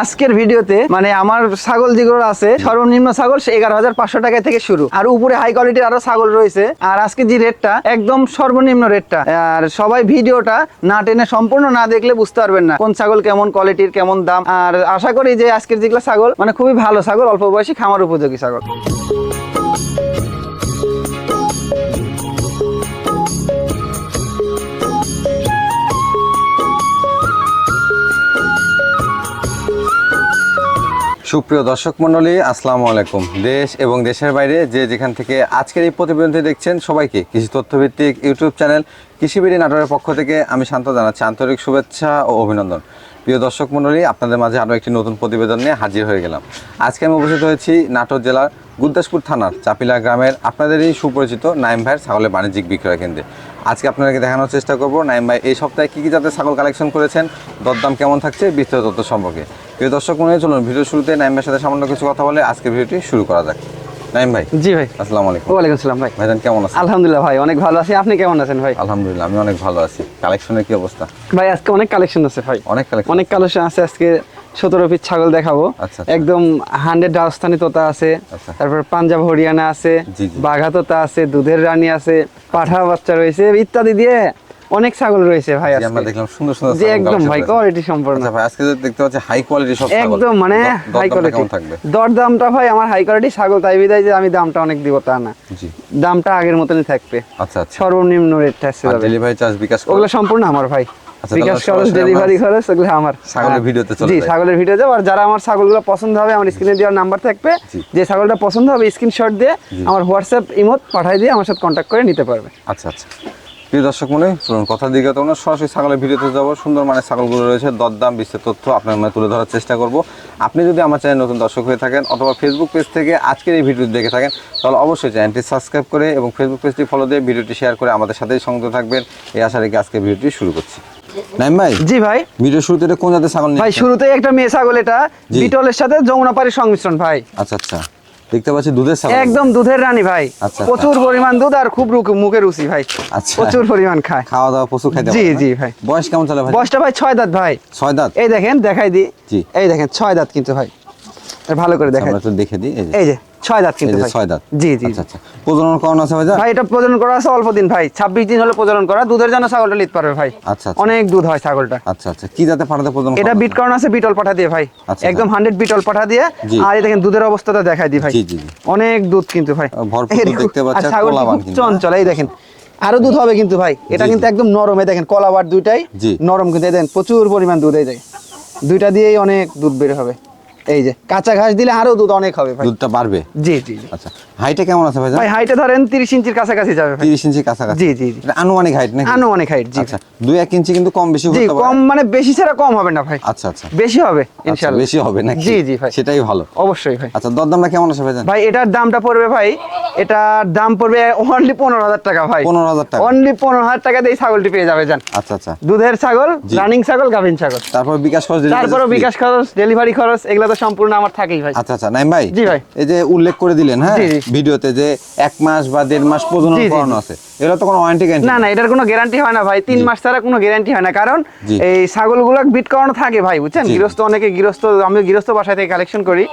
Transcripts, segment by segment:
আজকের ভিডিওতে মানে আমার ছাগল যেগুলো আছে, সর্বনিম্ন ছাগল সে এগারো হাজার পাঁচশো টাকা থেকে শুরু। আর উপরে হাই কোয়ালিটির আরও ছাগল রয়েছে। আর আজকে যে রেটটা একদম সর্বনিম্ন রেটটা আর সবাই ভিডিওটা না টেনে সম্পূর্ণ না দেখলে বুঝতে পারবেন না কোন ছাগল কেমন কোয়ালিটির কেমন দাম। আর আশা করি যে আজকের যেগুলো ছাগল মানে খুবই ভালো ছাগল, অল্প বয়সী খামার উপযোগী ছাগল। সুপ্রিয় দর্শক মণ্ডলী, আসসালামু আলাইকুম। দেশ এবং দেশের বাইরে যে যেখান থেকে আজকের এই প্রতিবেদনটি দেখছেন সবাইকে কৃষি তথ্যভিত্তিক ইউটিউব চ্যানেল কৃষিবিড়ি নাটোরের পক্ষ থেকে আমি শান্ত জানাচ্ছি আন্তরিক শুভেচ্ছা ও অভিনন্দন। প্রিয় দর্শক মণ্ডলী, আপনাদের মাঝে আরও একটি নতুন প্রতিবেদন নিয়ে হাজির হয়ে গেলাম। আজকে আমি উপস্থিত হয়েছি নাটোর জেলার গুদ্দাসপুর থানার চাপিলা গ্রামের আপনাদেরই সুপরিচিত নাইম ভাইয়ের ছাগলের বাণিজ্যিক বিক্রয় কেন্দ্রে। আজকে আপনাদেরকে দেখানোর চেষ্টা করব, নাইম ভাই, এই সপ্তাহে কী কী জাতের ছাগল কালেকশন করেছেন, দরদাম কেমন থাকছে, বিস্তারিত তথ্য সম্পর্কে। প্রিয় দর্শক মনে হয় চলুন ভিডিও শুরুতে নাইম ভাইয়ের সাথে সামান্য কিছু কথা বলে আজকে ভিডিওটি শুরু করা যাক। নাইম ভাই। জি ভাই। আসসালামু আলাইকুম। ওয়ালাইকুম আসসালাম ভাই। ভাইজান কেমন আছেন? আলহামদুলিল্লাহ ভাই অনেক ভালো আছি। আপনি কেমন আছেন ভাই? আলহামদুলিল্লাহ আমি অনেক ভালো আছি। কালেকশনের কি অবস্থা? ভাই আজকে অনেক কালেকশন আছে ভাই। অনেক কালেকশন অনেক কালেকশন আছে। আজকে সতেরো পিস ছাগল দেখাবো। আচ্ছা, আচ্ছা। একদম হান্ড্রেড রাজস্থানি তোতা আছে। আচ্ছা। তারপর পাঞ্জাব হরিয়ানা আছে। বাঘা তোতা আছে দুধের রানী আছে পাঠা বাচ্চা রয়েছে ইত্যাদি দিয়ে অনেক ছাগল রয়েছে ভাই আজকে। আমরা দেখলাম সুন্দর সুন্দর একদম ভাই কোয়ালিটি সম্পূর্ণ। আচ্ছা ভাই আজকে যে দেখতে পাচ্ছি হাই কোয়ালিটি সব ছাগল। একদম মানে হাই কোয়ালিটি দর দামটা ভাই আমার হাই কোয়ালিটি ছাগল তাই বিদায় যে আমি দামটা অনেক দিব তা না। জি। দামটা আগের মতনই থাকবে। আচ্ছা আচ্ছা। সর্বনিম্ন রেট থাকছে আর ডেলিভারি চার্জ বিকাশ ওগুলো সম্পূর্ণ আমার ভাই। আচ্ছা, বিকাশ খরচ ডেলিভারি খরচ আমার। ছাগলের হ্যাঁ। ভিডিওতে চলে জি ছাগলের ভিডিও যাব। আর যারা আমার ছাগলগুলো পছন্দ হবে আমার স্ক্রিনে দেওয়ার নাম্বার থাকবে। যে ছাগলটা পছন্দ হবে স্ক্রিনশট দিয়ে আমার হোয়াটসঅ্যাপ ইমোট পাঠিয়ে দিয়ে আমার সাথে কন্ট্যাক্ট করে নিতে পারবে। আচ্ছা আচ্ছা। প্রিয় দর্শক মনে শুনুন কথার দিকে তো আমরা সরাসরি ছাগলের ভিডিওতে যাব। সুন্দর মানের ছাগলগুলো রয়েছে। দরদাম বিস্তারিত তথ্য আপনার মানে তুলে ধরার চেষ্টা করব। আপনি যদি আমার চ্যানেল নতুন দর্শক হয়ে থাকেন অথবা ফেসবুক পেজ থেকে আজকের এই ভিডিও দেখে থাকেন তাহলে অবশ্যই চ্যানেলটি সাবস্ক্রাইব করে এবং ফেসবুক পেজটি ফলো দিয়ে ভিডিওটি শেয়ার করে আমাদের সাথেই সংযুক্ত থাকবেন। এই আশা রেখে আজকে ভিডিওটি শুরু করছি। নাইম ভাই জি ভাই। ভিডিও শুরুতে কোন জাতের ছাগল ভাই শুরুতেই একটা মেয়ে ছাগল এটা। বিটলের সাথে যমুনাপাড়ির সংমিশ্রণ ভাই। আচ্ছা আচ্ছা। দেখতে পাচ্ছি দুধের ছাগল একদম দুধের রানী ভাই। আচ্ছা। প্রচুর পরিমাণ দুধ আর খুব মুখে রুচি ভাই। আচ্ছা। প্রচুর পরিমাণ খায়। খাওয়া দাওয়া প্রচুর খাইতে জি, জি, ভাই। বয়স কেমন চলে ভাই? বয়সটা ভাই ছয় দাঁত ভাই। ছয় দাঁত? এই দেখেন দেখাই দি জি। এই দেখেন ছয় দাঁত কিন্তু ভাই। ভালো করে আমরা দেখে দিই এই যে। ছয় দাঁত কিন্তু ছয় দাঁত। জি জি আচ্ছা আচ্ছা। প্রজনন আছে ভাই ভাই এটা প্রজনন করা আছে অল্প দিন ভাই। ছাব্বিশ দিন হলে প্রজনন করা দুধের জন্য ছাগলটা নিতে পারবে ভাই। আচ্ছা আচ্ছা। অনেক দুধ হয় ছাগলটা। আচ্ছা আচ্ছা। কি জাতে পাঠাতে প্রজনন এটা বিট আছে? আছে বিটল পাঠা দিয়ে ভাই। আচ্ছা, একদম। হান্ড্রেড বিটল পাঠা দিয়ে। আর এই দেখেন দুধের অবস্থাটা দেখাই দিই ভাই। জি, জি, জি। অনেক দুধ কিন্তু ভাই। ভরপুর দেখতে পাচ্ছি, আর আর ছাগলটা কলাবান খুব কিন্তু, চঞ্চল এই দেখেন। আরও দুধ হবে কিন্তু ভাই। এটা কিন্তু একদম নরম এই দেখেন কলাবার দুইটাই নরম কিন্তু দেখেন প্রচুর পরিমাণ দুধ এই দুইটা দিয়েই অনেক দুধ বের হবে। এই যে কাঁচা ঘাস দিলে আরও দুধ অনেক হবে ভাই। দুধটা বাড়বে? জি জি। আচ্ছা হাইটে কেমন আছে ভাই ভাই হাইটে ধরেন তিরিশ ইঞ্চির কাছাকাছি যাবে ভাই। তিরিশ ইঞ্চি কাছাকাছি? জি, জি। এটা আনুমানিক হাইট নাকি? আনুমানিক হাইট জি। আচ্ছা দুই এক ইঞ্চি কিন্তু কম বেশি হতে পারে। কম মানে বেশি ছাড়া কম হবে না ভাই। আচ্ছা আচ্ছা। বেশি হবে আচ্ছা, ইনশাআল্লাহ। বেশি হবে নাকি? জি জি ভাই। সেটাই ভালো। অবশ্যই ভাই। আচ্ছা দরদামটা কেমন আছে ভাই ভাই এটার দামটা পড়বে ভাই এটার দাম পড়বে অনলি পনেরো হাজার টাকা ভাই। 15,000 টাকা। অনলি পনেরো হাজার টাকা দিয়ে ছাগলটি পেয়ে যাবে যান আচ্ছা আচ্ছা। দুধের ছাগল রানিং ছাগল গাভিন ছাগল। তারপর বিকাশ খরচ free? বিকাশ খরচ ডেলিভারি খরচ এগুলো তো সম্পূর্ণ আমার থাকেই ভাই। আচ্ছা আচ্ছা নাইম ভাই জি ভাই। এই যে উল্লেখ করে দিলেন হ্যাঁ। ভিডিওতে যে এক মাস বা দেড় মাস প্রজনন করানো আছে এগুলো তো কোনো ওয়ারেন্টি গ্যারান্টি না না এটার কোনো গ্যারান্টি হয় না ভাই। তিন মাস ছাড়া কোনো গ্যারান্টি হয় না। কারণ এই ছাগলগুলো বিট করানো থাকে ভাই বুঝছেন? গৃহস্থ অনেকে গৃহস্থ আমি গৃহস্থ বাসা থেকে কালেকশন করি।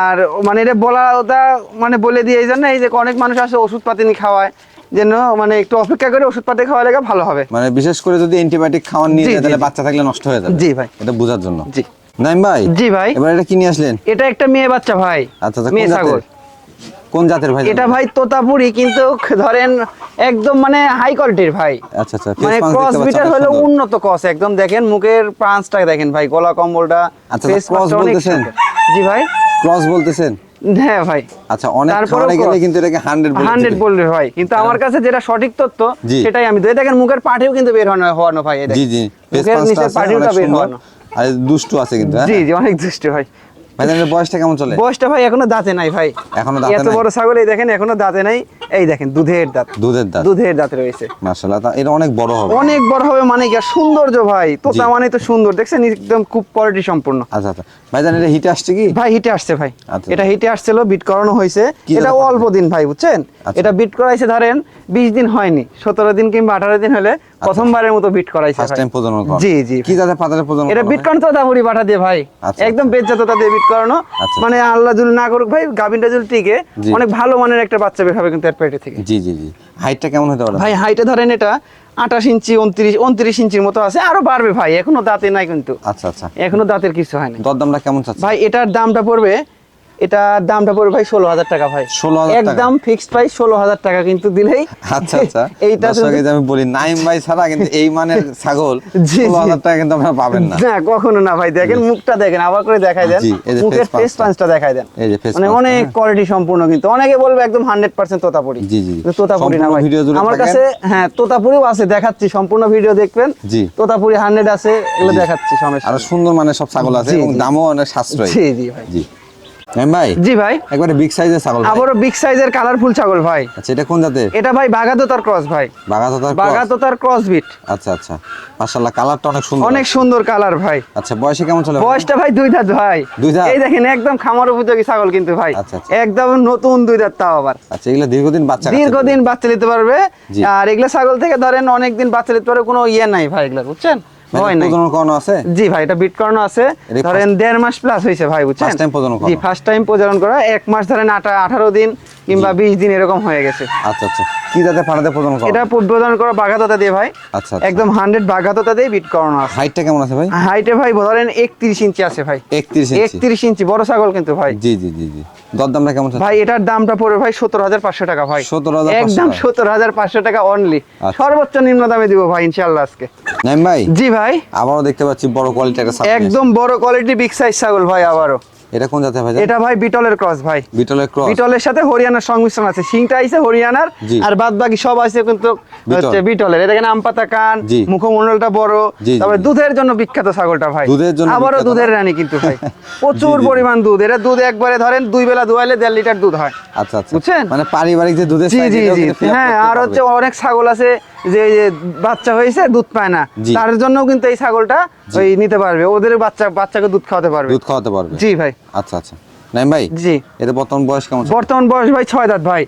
আর মানে এটা বলা ওটা মানে বলে দিয়ে এই জন্য এই যে অনেক মানুষ আসে ওষুধ পাতি নিয়ে খাওয়ায় যেন মানে একটু অপেক্ষা করে ওষুধ পাতি খাওয়া লেগে ভালো হবে। মানে বিশেষ করে যদি অ্যান্টিবায়োটিক খাওয়ার নিয়ে যায় তাহলে বাচ্চা থাকলে নষ্ট হয়ে যাবে। জি ভাই। এটা বোঝার জন্য। জি। নাইম ভাই? জি ভাই। এবার এটা কি নিয়ে আসলেন? এটা একটা মেয়ে বাচ্চা ভাই। আচ্ছা আচ্ছা মেয়ে কোন ছাগল। কোন জাতের ভাই এটা ভাই তোতাপুরি কিন্তু ধরেন একদম মানে হাই কোয়ালিটির ভাই। আচ্ছা আচ্ছা মানে ক্রস বিটার হলো উন্নত ক্রস একদম দেখেন মুখের পাঁচটা দেখেন ভাই গলা কম্বলটা আচ্ছা, পাঁচটা অনেক বলতেছেন? জি ভাই। ক্রস বলতেছেন? হ্যাঁ ভাই। আচ্ছা অনেক খাওয়ারে গেলে কিন্তু এটাকে হান্ড্রেড হান্ড্রেড বলবে ভাই। কিন্তু আমার কাছে যেটা সঠিক তথ্য সেটাই আমি দুই দেখেন মুখের পাটিও কিন্তু বের হওয়ানো হওয়ানো ভাই জি জি মুখের পাটিওটা বের সুন্দর। আর দুষ্টু আছে কিন্তু হ্যাঁ? জি জি অনেক দুষ্টু ভাই। ভাই এর বয়সটা কেমন চলে? বয়সটা ভাই এখনও দাঁতে নাই ভাই। এখনও দাঁতে এত বড় ছাগল এই দেখেন এখনও দাঁতে নাই। এই দেখেন দুধের দাঁত। দুধের দাঁত। দুধের দাঁত রয়েছে। মাশাআল্লাহ এটা অনেক বড় হবে। অনেক বড় হবে মানে কি সৌন্দর্য ভাই তোতা মানে তো সুন্দর দেখছেন? একদম খুব কোয়ালিটি সম্পূর্ণ। আচ্ছা আচ্ছা। ভাইজান এটা হিটে আসছে কি? ভাই হিটে আসছে ভাই। আচ্ছা। এটা হিটে আসছিল বিট করানো হয়েছে। এটা অল্প দিন ভাই বুঝছেন? আচ্ছা। এটা বিট করাইছে ধরেন বিশ দিন হয়নি সতেরো দিন কিংবা আঠারো দিন হলে প্রথমবারের মতো বিট করাইছে ফার্স্ট টাইম প্রজনন করা জি জি। কি জাতের পাতারে প্রজনন এটা বিট করানো তো দাহুরি পাঠা দিয়ে ভাই। আচ্ছা, একদম বেজ্জাত দিয়ে বিট করানো। মানে আল্লাহ জুল না করুক ভাই গাভিনটা জুল টিকে অনেক ভালো মানের একটা বাচ্চা বের হবে কিন্তু এর পেটে থেকে। জি জি জি। হাইটটা কেমন হতে পারে? ভাই হাইটে ধরেন এটা আঠাশ ইঞ্চি উনত্রিশ উনত্রিশ ইঞ্চির মতো আছে। আরও বাড়বে ভাই এখনও দাঁতে নাই কিন্তু। আচ্ছা আচ্ছা। এখনও দাঁতের কিছু হয়নি দরদামটা কেমন ভাই এটার দামটা পড়বে এটার দামটা পড়বে ভাই ষোলো হাজার টাকা ভাই। 16,000 টাকা? একদম ফিক্সড প্রাইস ষোলো হাজার টাকা কিন্তু দিলেই আচ্ছা আচ্ছা। এইটা আমি বলি নাইম ভাই ছাড়া কিন্তু এই মানের ছাগল ষোলো হাজার টাকা কিন্তু আপনারা পাবেন না। না কখনো না ভাই দেখেন মুখটা দেখেন আবার করে দেখাই দেন। মুখের ফেস। পাঞ্চটা দেখাই দেন। মানে অনেক হ্যাঁ। কোয়ালিটি সম্পূর্ণ কিন্তু। অনেকে বলবে একদম হান্ড্রেড পার্সেন্ট তোতাপুরি। জি, জি। তোতাপুরি না ভাই। আমার কাছে হ্যাঁ তোতাপুরিও আছে দেখাচ্ছি সম্পূর্ণ ভিডিও দেখবেন। জি। তোতাপুরি হান্ড্রেড আছে এগুলো দেখাচ্ছি সমস্যা আরও। সুন্দর মানে সব ছাগল আছে এবং দামও অনেক সাশ্রয়ী। জি জি ভাই। জি। ভাই? জি ভাই। একবারে বিগ সাইজের ছাগল আবারও বিগ সাইজের কালারফুল ছাগল ভাই। আচ্ছা এটা কোন জাতের? এটা ভাই ক্রস ভাই। বাগাততার? ক্রস বিট আচ্ছা আচ্ছা। মাশাআল্লাহ কালারটা অনেক সুন্দর। অনেক সুন্দর কালার ভাই। আচ্ছা বয়সে কেমন চলে? বয়সটা ভাই দুই দাঁত ভাই। দুই দাঁত? এই দেখেন একদম খামার উপযোগী ছাগল কিন্তু ভাই। আচ্ছা, আচ্ছা। একদম নতুন দুই দাঁত তাও আবার। আচ্ছা এগুলো দীর্ঘদিন বাচ্চা দীর্ঘদিন বাচ্চা নিতে পারবে। আর এগুলা ছাগল থেকে ধরেন অনেকদিন বাচ্চা নিতে পারবে কোনো ইয়ে নাই ভাই এগুলা বুঝছেন? মানে ভয় নাই। প্রজনন আছে? জি ভাই এটা বিট করানো আছে। ধরেন দেড় মাস প্লাস হয়েছে ভাই বুঝছেন? জি ফার্স্ট টাইম প্রজনন করা এক মাস ধরেন আটা আঠারো দিন কিংবা বিশ দিন এরকম হয়ে গেছে। আচ্ছা আচ্ছা। কি জাতে ফাড়াতে প্রজনন করা? এটা প্রজনন করা বাঘাততা দিয়ে ভাই। আচ্ছা আচ্ছা। একদম হান্ড্রেড বাঘাততা দিয়ে বিট করানো আছে। হাইটটা কেমন আছে ভাই? হাইটে ভাই ধরেন একত্রিশ ইঞ্চি আছে ভাই। 31 ইঞ্চি। একত্রিশ ইঞ্চি বড় ছাগল কিন্তু ভাই। জি জি জি জি। দরদামটা কেমন? ভাই এটার দামটা পড়বে ভাই সত্তর হাজার পাঁচশো টাকা ভাই। 17,500 একদম টাকা। সত্তর হাজার পাঁচশো টাকা অনলি আচ্ছা। সর্বোচ্চ নিম্ন দামে দিব ভাই ইনশাল্লাহ আজকে। নাইম ভাই? জি ভাই। আবারও দেখতে পাচ্ছি বড় কোয়ালিটি একটা একদম বড় কোয়ালিটি বিগ সাইজ ছাগল ভাই আবারও। এটা কোন জাতের ভাই এটা ভাই বিটলের ক্রস ভাই। বিটলের ক্রস। বিটলের সাথে হরিয়ানার সংমিশ্রণ আছে। সিংটা আইছে হরিয়ানার আর বাদ বাকি সব আছে কিন্তু হচ্ছে বিটলের। এটা দেখেন আম পাতা কান মুখমণ্ডলটা বড় তারপরে দুধের জন্য বিখ্যাত ছাগলটা ভাই। দুধের জন্য আবারও দুধের রানী কিন্তু ভাই। প্রচুর। পরিমাণ দুধ। এটা দুধ একবারে ধরেন দুই বেলা দুয়াইলে দেড় লিটার দুধ হয়। আচ্ছা আচ্ছা। বুঝছেন? মানে পারিবারিক যে দুধের জি জি জি হ্যাঁ আর হচ্ছে অনেক ছাগল আছে যে বাচ্চা হয়েছে দুধ পায় না তার জন্য কিন্তু এই ছাগলটা ওই নিতে পারবে। ওদের বাচ্চা বাচ্চাকে দুধ খাওয়াতে পারবে। দুধ খাওয়াতে পারবে? জি ভাই। আচ্ছা আচ্ছা। নাইম ভাই জি। এটা বর্তমান বয়স কেমন? বর্তমান বয়স ভাই ছয় দাঁত ভাই।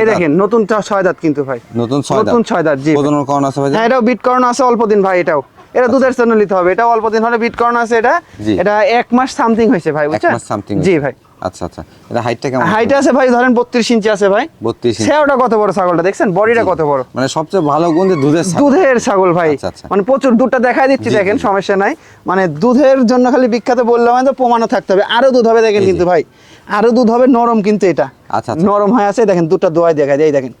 এই দেখেন নতুন ছয় দাঁত কিন্তু ভাই। নতুন ছয় দাঁত? নতুন ছয় দাঁত জি। প্রজনন করানো আছে ভাই? হ্যাঁ এটাও বিট করানো আছে অল্প দিন ভাই এটাও। এটা দুধের জন্য নিতে হবে। এটা অল্প দিন হলে বিট করানো আছে এটা এটা এক মাস সামথিং হয়েছে ভাই বুঝছেন? মাস সামথিং জি ভাই। আচ্ছা আচ্ছা। এটা হাইটটা কেমন? হাইট আছে ভাই ধরেন বত্রিশ ইঞ্চি আছে ভাই। বত্রিশ ইঞ্চি সেওটা কত বড় ছাগলটা? দেখছেন? বডিটা কত বড়? মানে সবচেয়ে ভালো গুণ যে দুধের ছাগল। দুধের ছাগল ভাই। আচ্ছা, আচ্ছা। মানে প্রচুর দুধটা দেখাই দিচ্ছি দেখেন সমস্যা নাই। মানে দুধের জন্য খালি বিখ্যাত বললাম তো প্রমাণও থাকতে হবে। আরও দুধ হবে দেখেন কিন্তু ভাই। আরও দুধ হবে নরম কিন্তু এটা। আচ্ছা, আচ্ছা। নরম হয়ে আছে দেখেন দুধটা দোয়াই দেখা যায় দেখেন।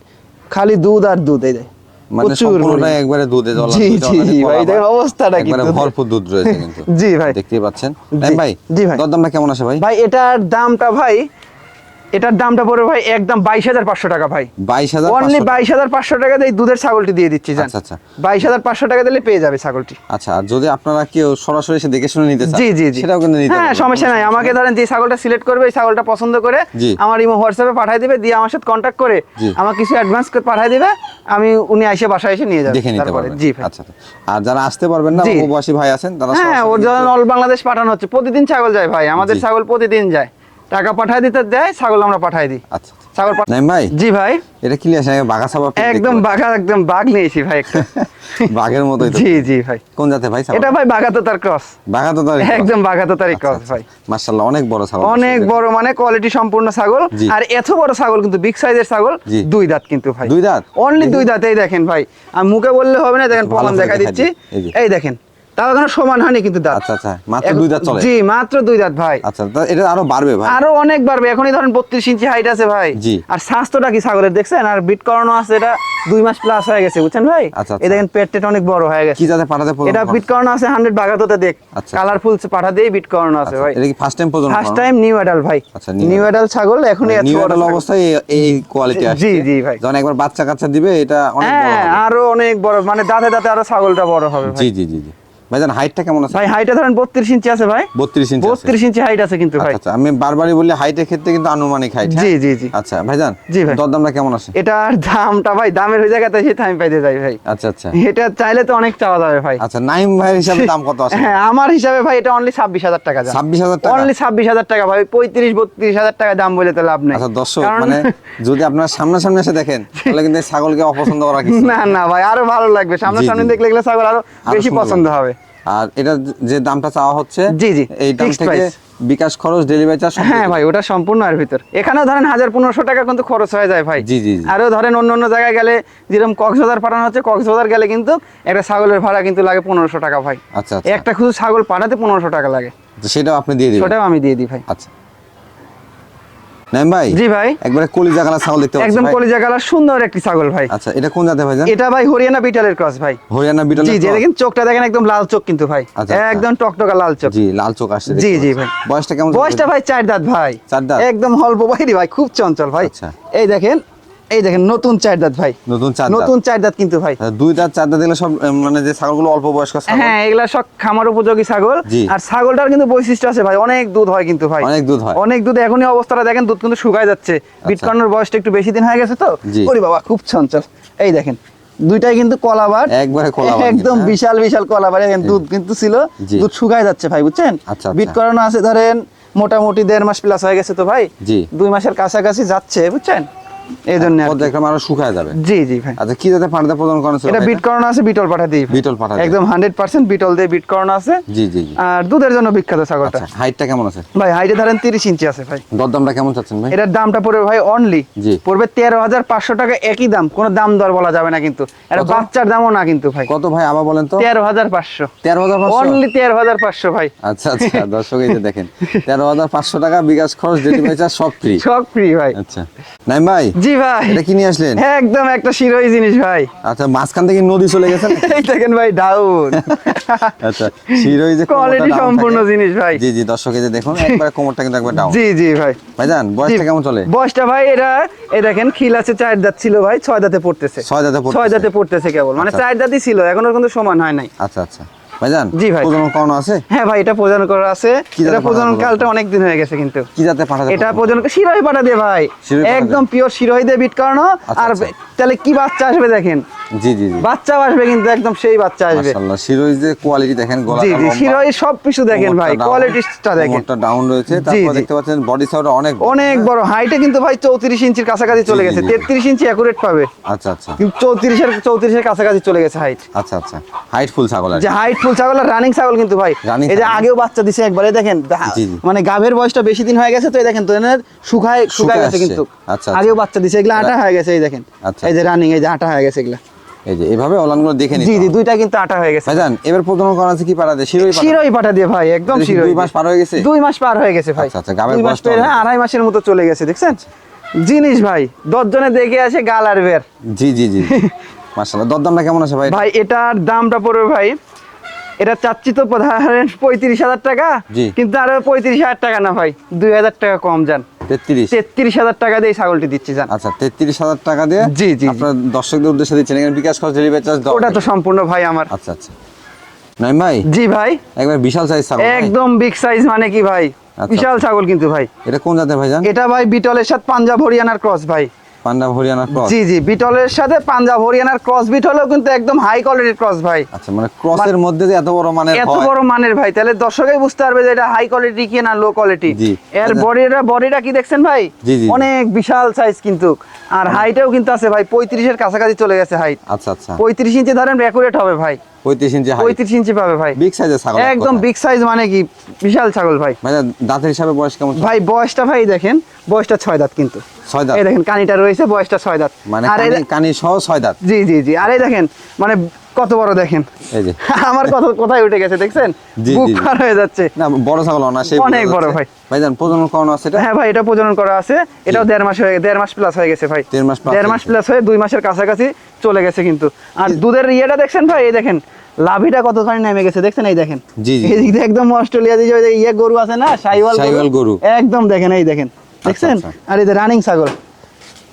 খালি দুধ আর দুধ এই দেখেন মানে একবারে দুধে জল জি, জি, জি, ভাই, দেখেন অবস্থাটা কি একবারে ভরপুর দুধ রয়েছে কিন্তু। জি ভাই। দেখতেই পাচ্ছেন। ভাই জি ভাই। দরদামটা কেমন আছে ভাই? ভাই এটার দামটা ভাই এটার দামটা পড়বে ভাই একদম বাইশ হাজার পাঁচশো টাকা ভাই। বাইশ হাজার অনলি বাইশ হাজার পাঁচশো টাকা দিয়ে দুধের ছাগলটি দিয়ে দিচ্ছি আচ্ছা, আচ্ছা। বাইশ হাজার পাঁচশো টাকা দিলে পেয়ে যাবে ছাগলটি। আচ্ছা আর যদি আপনারা কেউ সরাসরি এসে দেখে শুনে নিতে জি জি জি। সেটাও কিন্তু নিতে হ্যাঁ সমস্যা নাই। আমাকে ধরেন যে ছাগলটা সিলেক্ট করবে এই ছাগলটা পছন্দ করে আমার ইমো হোয়াটসঅ্যাপে পাঠিয়ে দিবে দিয়ে আমার সাথে কন্ট্যাক্ট করে। আমার কিছু অ্যাডভান্স করে পাঠিয়ে দিবে আমি উনি এসে বাসায় এসে নিয়ে যাবে দেখে নিতে। পারবেন। জি আচ্ছা আচ্ছা। আর যারা আসতে পারবেন না। উপবাসী ভাই আছেন তারা হ্যাঁ ওর জন্য অল বাংলাদেশ পাঠানো হচ্ছে প্রতিদিন ছাগল যায় ভাই আমাদের ছাগল প্রতিদিন যায়। টাকা পাঠায় দিতে দেয় ছাগল আমরা পাঠাই দিই। আচ্ছা ছাগল পা- নাইম ভাই জি ভাই। এটা কি বাঘা সাবা একদম বাঘা একদম বাঘ নিয়েছি ভাই একটা। বাঘের মতোই তো। জি জি ভাই। কোন জাতে ভাই এটা ভাই বাঘা তো তার ক্রস। বাঘা তো তার একদম বাঘা তো তারই ক্রস ভাই। মাশাআল্লাহ অনেক বড় ছাগল অনেক বড় মানে কোয়ালিটি সম্পূর্ণ ছাগল। আর এত বড় ছাগল কিন্তু বিগ সাইজের ছাগল দুই দাঁত কিন্তু ভাই। দুই দাঁত? অনলি দুই দাঁত এই দেখেন ভাই। আমি মুখে বললে হবে না দেখেন প্রমাণ দেখা দিচ্ছি। এই দেখেন তাও এখনও সমান হয়নি কিন্তু দাঁত। আচ্ছা আচ্ছা মাত্র দুই দাঁত চলে। জি মাত্র দুই দাঁত ভাই। আচ্ছা এটা আরও বাড়বে ভাই। আরও অনেক বাড়বে। এখনই ধরেন বত্রিশ ইঞ্চি হাইট আছে ভাই। জি। আর স্বাস্থ্যটা কি দেখছেন? আর বিট করানো আছে এটা দুই মাস প্লাস হয়ে গেছে বুঝছেন ভাই? আচ্ছা, এই আচ্ছা। দেখেন পেট টেট অনেক বড় হয়ে গেছে। কি জাতে পাঠাতে এটা বিট করানো আছে হান্ড্রেড বাগাতোতে দেখ। কালারফুল পাঠা দিয়ে বিট করানো আছে আচ্ছা, ভাই। এটা কি first time first time new adult ভাই। আচ্ছা, নিউ অ্যাডাল ছাগল এখনই এত নিউ বড় অ্যাডাল ছাগল। অবস্থায় এই- এই কোয়ালিটি আসছে। জি, জি, ভাই। যখন একবার বাচ্চা কাচ্চা দিবে এটা অনেক বড় হ্যাঁ আরও অনেক বড় মানে দাঁতে দাঁতে আরও ছাগলটা বড় হবে জি জি জি। ভাইজান হাইটটা কেমন আছে? ভাই হাইটে ধরেন বত্রিশ ইঞ্চি আছে ভাই। বত্রিশ ইঞ্চি আছে। বত্রিশ ইঞ্চি হাইট আছে কিন্তু ভাই। আচ্ছা আচ্ছা আমি বারবারই বললি হাইটের ক্ষেত্রে কিন্তু আনুমানিক হাইট জি জি জি। আচ্ছা ভাইজান জি ভাই। দরদামটা কেমন আছে? এটার দামটা ভাই দামের হয়ে জায়গাতে সেটা আমি পাইতে যাই ভাই। আচ্ছা আচ্ছা। এটা চাইলে তো অনেক চাওয়া যাবে ভাই। আচ্ছা নাইম ভাইয়ের হিসাবে দাম কত আছে? হ্যাঁ আমার হিসাবে ভাই এটা অনলি ছাব্বিশ হাজার টাকা দাম ছাব্বিশ হাজার টাকা? অনলি ছাব্বিশ হাজার টাকা ভাই পঁয়ত্রিশ বত্রিশ হাজার টাকা দাম বলে তো লাভ নেই। আচ্ছা দর্শক মানে যদি আপনারা সামনাসামনি এসে দেখেন তাহলে কিন্তু ছাগলকে অপছন্দ করা কিছু না। না ভাই আরও ভালো লাগবে। সামনাসামনি। দেখলে এগুলো ছাগল আরও বেশি পছন্দ হবে। আর এটা যে দামটা চাওয়া হচ্ছে জি, জি, এই দাম থেকে বিকাশ খরচ ডেলিভারি চার্জ হ্যাঁ ভাই ওটা সম্পূর্ণ আর ভিতর। এখানেও ধরেন হাজার পনেরোশো টাকা কিন্তু খরচ হয়ে যায় ভাই। জি, জি। আরও ধরেন অন্য অন্য জায়গায় গেলে যেরকম কক্সবাজার পাঠানো হচ্ছে কক্সবাজার গেলে কিন্তু একটা ছাগলের ভাড়া কিন্তু লাগে পনেরোশো টাকা ভাই। আচ্ছা আচ্ছা। একটা শুধু ছাগল পাঠাতে পনেরোশো টাকা লাগে। সেটাও আপনি দিয়ে দিবেন? সেটাও আমি দিয়ে দিই ভাই। আচ্ছা। নাইম ভাই? জি ভাই। একবারে কলিজা কালার ছাগল দেখতে পাচ্ছি একদম কলিজা কালার সুন্দর একটি ছাগল ভাই। আচ্ছা এটা কোন জাতের এটা ভাই হরিয়ানা বিটালের ক্রস ভাই। হরিয়ানা বিটাল জি জি দেখেন চোখটা দেখেন একদম লাল চোখ কিন্তু ভাই। আচ্ছা, আচ্ছা। একদম টকটকা লাল চোখ। জি লাল চোখ আসছে জি, জি। ভাই। বয়সটা কেমন? বয়সটা ভাই চার দাঁত ভাই। চার দাঁত? একদম অল্প ভাই খুব চঞ্চল ভাই। আচ্ছা। এই দেখেন এই দেখেন নতুন চার দাঁত ভাই। নতুন চার নতুন চার দাঁত কিন্তু ভাই। আচ্ছা, দুই দাঁত চার দাঁত দিলে সব মানে যে ছাগলগুলো অল্প বয়স্ক ছাগল। হ্যাঁ এগুলা সব খামার উপযোগী ছাগল। আর ছাগলটার কিন্তু বৈশিষ্ট্য আছে ভাই অনেক দুধ হয় কিন্তু ভাই। অনেক দুধ হয়। অনেক দুধ এখনই অবস্থাটা দেখেন দুধ কিন্তু শুকায় যাচ্ছে। বিটকর্নের বয়সটা একটু বেশি দিন হয়ে গেছে তো? ওরে বাবা খুব চঞ্চল। এই দেখেন দুইটাই কিন্তু কলাবার একবারে কলাবার একদম হ্যাঁ। বিশাল বিশাল কলাবার দুধ কিন্তু ছিল। দুধ শুকায় যাচ্ছে ভাই বুঝছেন? আচ্ছা, আচ্ছা। বিট করানো আছে ধরেন মোটামুটি দেড় মাস প্লাস হয়ে গেছে তো ভাই। দুই মাসের কাছাকাছি যাচ্ছে বুঝছেন? এই জন্য আর আরও শুকায় যাবে। জি জি ভাই। আচ্ছা কি জাতের পান্ডা প্রদান করেন এটা বিট করানো আছে বিটল পাঠা দিই বিটল পাঠা একদম হান্ড্রেড পার্সেন্ট বিটল দিয়ে বিট করানো আছে। জি জি জি। আর দুধের জন্য বিখ্যাত ছাগলটা। হাইটটা কেমন আছে? ভাই হাইটে ধরেন তিরিশ ইঞ্চি আছে ভাই। দরদামটা কেমন চাচ্ছেন ভাই? এটার দামটা পড়বে ভাই অনলি পড়বে তেরো হাজার পাঁচশো টাকা একই দাম কোনো দাম দর বলা যাবে না কিন্তু। এটা বাচ্চার দামও না কিন্তু ভাই। কত ভাই আবার বলেন তো? তেরো হাজার পাঁচশো। তেরো হাজার পাঁচশো? অনলি তেরো হাজার পাঁচশো ভাই। আচ্ছা আচ্ছা দর্শক এই যে দেখেন। তেরো হাজার পাঁচশো টাকা বিকাশ খরচ ডেলিভারি চার্জ সব ফ্রি সব ফ্রি ভাই। আচ্ছা। নাইম ভাই? জি ভাই। এটা কি নিয়ে আসলেন? একদম একটা শিরোই জিনিস ভাই। আচ্ছা মাঝখান থেকে নদী চলে গেছেন এই দেখেন ভাই ডাউন আচ্ছা শিরোই যে কোয়ালিটি সম্পূর্ণ জিনিস ভাই। জি জি দর্শক এই যে দেখুন একবারে কোমরটা কিন্তু একবার ডাউন জি জি ভাই। ভাইজান বয়সটা কেমন চলে? বয়সটা ভাই এটা এই দেখেন খিল আছে চার দাঁত ছিল ভাই ছয় দাঁতে পড়তেছে। ছয় দাঁতে পড়তেছে। ছয় দাঁতে পড়তেছে কেবল। মানে আচ্ছা। চার দাঁতই ছিল এখনও কিন্তু সমান হয় নাই। আচ্ছা আচ্ছা। ভাইজান জি ভাই। প্রজনন করানো আছে? হ্যাঁ ভাই এটা প্রজনন করা আছে। এটা প্রজনন কালটা অনেক দিন হয়ে গেছে কিন্তু। কি জাতে এটা প্রজনন শিরোই পাঠা দিয়ে ভাই। একদম পিওর শিরোই দিয়ে বিট করানো। আচ্ছা, আর আচ্ছা। তাহলে কি বাচ্চা আসবে দেখেন? জি জি বাচ্চাও আসবে কিন্তু একদম সেই বাচ্চা আসবে। মাশাআল্লাহ শিরোই যে কোয়ালিটি দেখেন গলা জি জি শিরোই সব কিছু দেখেন ভাই কোয়ালিটিটা দেখেন। ডাউন রয়েছে। তারপর দেখতে পাচ্ছেন বডি সাইজটা অনেক বড়। অনেক বড়। হাইটে কিন্তু ভাই চৌত্রিশ ইঞ্চির কাছাকাছি চলে গেছে। জি। তেত্রিশ ইঞ্চি অ্যাকুরেট পাবে। আচ্ছা আচ্ছা। কিন্তু চৌত্রিশের চৌত্রিশের কাছাকাছি চলে গেছে হাইট আচ্ছা আচ্ছা। হাইট ফুল ছাগল যে হাইট ফুল ছাগল আর রানিং ছাগল কিন্তু ভাই। এই যে আগেও বাচ্চা দিছে একবারে দেখেন। মানে গাভের বয়সটা বেশি দিন হয়ে গেছে তো এই দেখেন তো এনার শুকায় শুকায় গেছে কিন্তু। আচ্ছা, আচ্ছা। আগেও বাচ্চা দিছে এগুলা আটা হয়ে গেছে এই দেখেন। আচ্ছা, এই যে রানিং এই যে আটা হয়ে গেছে এগুলা। এই যে এভাবে ওলানগুলো দেখে নিতে জি জি দুইটা কিন্তু আটা হয়ে গেছে। ভাইজান এবার প্রজনন করানো আছে কি পাড়াতে শিরোই পাড়া। শিরোই পাঠা দিয়ে ভাই একদম শিরোই দুই মাস পার হয়ে গেছে? দুই মাস পার হয়ে গেছে ভাই। আচ্ছা, আচ্ছা, গাভীর মাস বয়সটা হ্যাঁ, আড়াই মাসের মতো চলে গেছে দেখছেন? জিনিস ভাই দশজনে দেখে আসে গাল আর বের। জি জি জি। মাশাআল্লাহ দরদামটা কেমন আছে ভাই? ভাই এটার দামটা পড়বে ভাই এটা চাচ্ছি তো ধরেন পঁয়ত্রিশ হাজার টাকা জি। কিন্তু আরও পঁয়ত্রিশ হাজার টাকা না ভাই দুই হাজার টাকা কম যান। তেত্রিশ? তেত্রিশ হাজার টাকা দিয়ে ছাগলটি দিচ্ছি যান। আচ্ছা তেত্রিশ হাজার টাকা দিয়ে জি, জি, জি। আপনার দর্শকদের উদ্দেশ্যে দিচ্ছেন এখানে বিকাশ খরচ ডেলিভারি চার্জ ওটা তো সম্পূর্ণ ভাই আমার। আচ্ছা আচ্ছা। ভাই? জি ভাই। একবার বিশাল সাইজ ছাগল একদম বিগ সাইজ মানে কি ভাই? আচ্ছা, বিশাল ছাগল কিন্তু ভাই। এটা কোন জাতের ভাইজান এটা ভাই বিটলের সাথে পাঞ্জাব হরিয়ানার ক্রস ভাই। পাঞ্জাব হরিয়ানা ক্রস জি জি বিটলের সাথে পাঞ্জাব হরিয়ানার ক্রস বিট কিন্তু একদম হাই কোয়ালিটির ক্রস ভাই। আচ্ছা মানে ক্রসের মধ্যে যে এত বড় মানের এত বড় মানের ভাই তাহলে দর্শকই বুঝতে পারবে যে এটা হাই কোয়ালিটি কি না লো কোয়ালিটি। এর আচ্ছা। বডিটা বডিটা কি দেখছেন ভাই। অনেক বিশাল সাইজ কিন্তু। আর হাইটেও কিন্তু আছে ভাই পঁয়ত্রিশের কাছাকাছি চলে গেছে হাইট আচ্ছা আচ্ছা। পঁয়ত্রিশ ইঞ্চি ধরেন রেকুরেট হবে ভাই। পঁয়ত্রিশ ইঞ্চি হাইট পঁয়ত্রিশ ইঞ্চি পাবে ভাই। বিগ সাইজের ছাগল একদম বিগ সাইজ মানে কি? বিশাল ছাগল ভাই। মানে দাঁতের হিসাবে বয়স কেমন ভাই বয়সটা ভাই দেখেন বয়সটা ছয় দাঁত কিন্তু। ছয় দাঁত। এই দেখেন কানিটা রয়েছে বয়সটা ছয় দাঁত। মানে কানি- সহ ছয় দাঁত। জি জি জি। আর এই দেখেন মানে কত বড় দেখেন? এই যে। আমার কথা কোথায় উঠে গেছে দেখছেন? বুক। পার হয়ে যাচ্ছে। না বড় ছাগল না সেই অনেক বড়। ভাই। ভাইজান প্রজনন করানো আছে এটা? হ্যাঁ ভাই এটা প্রজনন করা আছে। এটাও দেড় মাস হয়ে দেড় মাস প্লাস হয়ে গেছে ভাই। দেড় মাস দেড় মাস প্লাস হয়ে দুই মাসের কাছাকাছি চলে গেছে কিন্তু। আর দুধের ইয়েটা দেখছেন ভাই? এই দেখেন লাভিটা কতখানি নেমে গেছে দেখছেন? এই দেখেন। জি, জি। এই দিক দিয়ে একদম অস্ট্রেলিয়া যে ইয়ে গরু আছে না সাইওয়াল গরু। একদম দেখেন এই দেখেন। দেখছেন? আচ্ছা। আর এই যে রানিং ছাগল।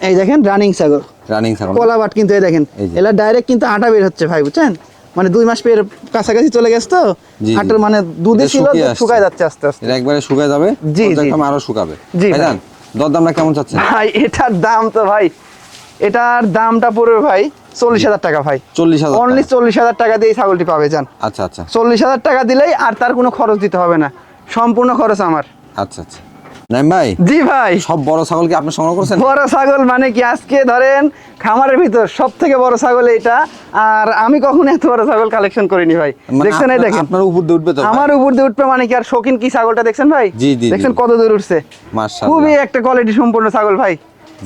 এই দেখেন রানিং ছাগল। রানিং ছাগল। কলা বাট কিন্তু এই দেখেন। এলা ডাইরেক্ট কিন্তু আটা বের হচ্ছে ভাই বুঝছেন? মানে দুই মাস পের কাছাকাছি চলে গেছে তো। জি। মানে দুধে ছিল শুকায় যাচ্ছে আস্তে আস্তে। এটা একবারে শুকায় যাবে জি। আরও শুকাবে। জি, ভাই। ভাইজান দরদামটা কেমন চাচ্ছেন? ভাই এটার দাম তো ভাই এটার দামটা পড়বে ভাই চল্লিশ হাজার টাকা ভাই। চল্লিশ হাজার অনলি চল্লিশ হাজার টাকা দিয়ে ছাগলটি পাবে যান আচ্ছা আচ্ছা। চল্লিশ হাজার টাকা দিলেই আর তার কোনো খরচ দিতে হবে না। সম্পূর্ণ খরচ আমার। আচ্ছা আচ্ছা। ভাই জি ভাই। সব বড় ছাগল কি আপনি সংগ্রহ করছেন? বড় ছাগল মানে কি? আজকে ধরেন খামারের ভিতর সব থেকে বড় ছাগল এইটা। আর আমি কখনো এত বড় ছাগল কালেকশন করিনি ভাই। মানে দেখছেন এই দেখেন। আপনার উপর দিয়ে উঠবে তো আমার উপর দিয়ে উঠবে মানে কি? আর শৌখিন কি ছাগলটা দেখছেন ভাই? জি, জি। দেখছেন কত দূর উঠছে? মাশাআল্লাহ। খুবই একটা কোয়ালিটি সম্পূর্ণ ছাগল ভাই।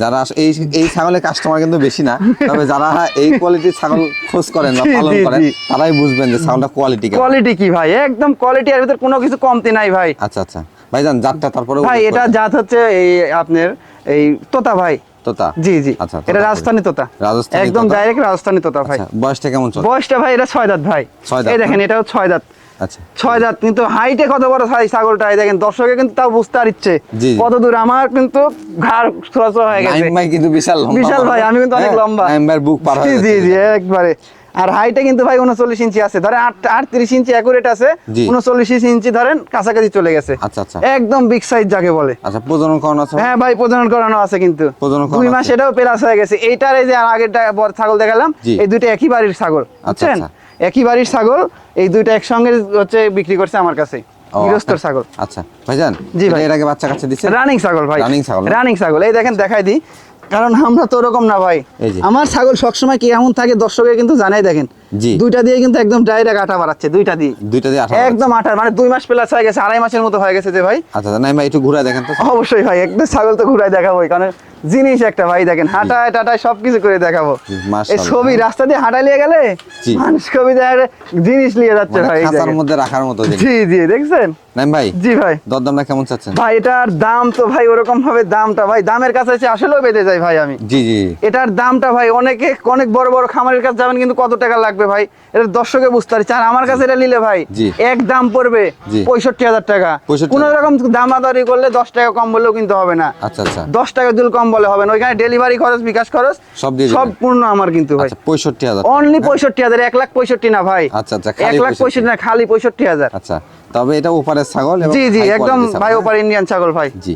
যারা এই এই ছাগলের কাস্টমার কিন্তু বেশি না তবে যারা এই কোয়ালিটির ছাগল খোঁজ করেন বা পালন করেন তারাই বুঝবেন যে ছাগলটা কোয়ালিটি কোয়ালিটি কি ভাই? একদম কোয়ালিটি এর ভিতর কোনো কিছু কমতি নাই ভাই। আচ্ছা আচ্ছা। ভাইজান জাতটা তারপরে ভাই এটা জাত হচ্ছে এই আপনার এই তোতা ভাই। তোতা? জি জি। আচ্ছা এটা রাজস্থানি তোতা। রাজস্থানী একদম ডাইরেক্ট রাজস্থানি তোতা ভাই। আচ্ছা, বয়সটা কেমন চলে বয়সটা ভাই এটা ছয় দাঁত ভাই। এই দেখেন এটাও ছয় দাঁত। আচ্ছা। ছয় দাঁত কিন্তু হাইটে কত বড় সাইজ ছাগলটা? এই দেখেন দর্শকে কিন্তু তাও বুঝতে আর ইচ্ছে। জি, জি। কত দূর? আমার কিন্তু ঘাড় ছোড়াছোড়া হয়ে গেছে। ভাই কিন্তু বিশাল বিশাল ভাই আমি কিন্তু অনেক হ্যাঁ, লম্বা। বুক পার হয়ে জি জি জি একবারে। আর হাইটে কিন্তু ভাই উনচল্লিশ ইঞ্চি আছে। ধরেন আটত্রিশ ইঞ্চি অ্যাকুরেট আছে উনচল্লিশ ইঞ্চি ধরেন কাছাকাছি চলে গেছে। আচ্ছা আচ্ছা। একদম বিগ সাইজ যাকে বলে। আচ্ছা প্রজনন করানো আছে? হ্যাঁ ভাই প্রজনন করানো আছে কিন্তু। দুই মাস এটাও প্লাস হয়ে গেছে। এইটার এই যে বড় ছাগল দেখালাম এই দুইটা একই বাড়ির ছাগল বুঝছেন? আচ্ছা। একই বাড়ির ছাগল এই দুইটা একসঙ্গে হচ্ছে বিক্রি করছে আমার কাছে গৃহস্থর আচ্ছা। ছাগল। আচ্ছা ভাইজান জি ভাই। এর আগে বাচ্চা কাচ্চা দিচ্ছে রানিং ছাগল ভাই। রানিং ছাগল। রানিং ছাগল। এই দেখেন দেখাই দিই। কারণ আমরা তো ওরকম না ভাই। আমার ছাগল সবসময় কেমন থাকে? দর্শকের কিন্তু জানাই দেখেন। জি। দুইটা দিয়ে কিন্তু একদম ডাইরেক্ট আটা বাড়াচ্ছে দুইটা দিয়ে। দুইটা দিয়ে আঠারো একদম আটার মানে দুই মাস প্লাস হয়ে গেছে আড়াই মাসের মতো হয়ে গেছে যে ভাই। আচ্ছা আচ্ছা নাইম ভাই একটু ঘুরে দেখেন তো। অবশ্যই ভাই একদম ছাগল তো ঘুরাই দেখাবো কারণ জিনিস একটা ভাই দেখেন হাঁটায় টাটায় সবকিছু করে দেখাবো। এই ছবি রাস্তা দিয়ে হাঁটায় নিয়ে গেলে মানুষ কবি জিনিস নিয়ে যাচ্ছে মানে ভাই খাঁচার মধ্যে রাখার মতো জি জি দেখছেন? নাইম ভাই জি ভাই। দরদামটা কেমন চাচ্ছেন? ভাই এটার দাম তো ভাই ওরকম ভাবে দামটা ভাই দামের কাছে এসে আসলেও বেঁধে যায় ভাই আমি। জি জি। এটার দামটা ভাই অনেকে অনেক বড় বড় খামারের কাছে যাবেন কিন্তু কত টাকা লাগবে ভাই। এটা দর্শকে বুঝতে পারছি। আর আমার কাছে এটা নিলে ভাই এক দাম পড়বে পঁয়ষট্টি হাজার টাকা। কোন রকম দামাদারি করলে দশ টাকা কম বললেও কিন্তু হবে না। আচ্ছা আচ্ছা। দশ টাকা দিল কম বলে হবে না। ওইখানে ডেলিভারি খরচ বিকাশ খরচ সব দিয়ে দিবেন? সম্পূর্ণ আমার কিন্তু ভাই। আচ্ছা পঁয়ষট্টি হাজার। অনলি পঁয়ষট্টি হাজার এক লাখ পঁয়ষট্টি না ভাই। আচ্ছা, আচ্ছা, এক লাখ পঁয়ষট্টি। না খালি পঁয়ষট্টি হাজার। আচ্ছা তবে এটা ওপারের ছাগল জি জি একদম ভাই? ওপার ইন্ডিয়ান ছাগল ভাই। জি।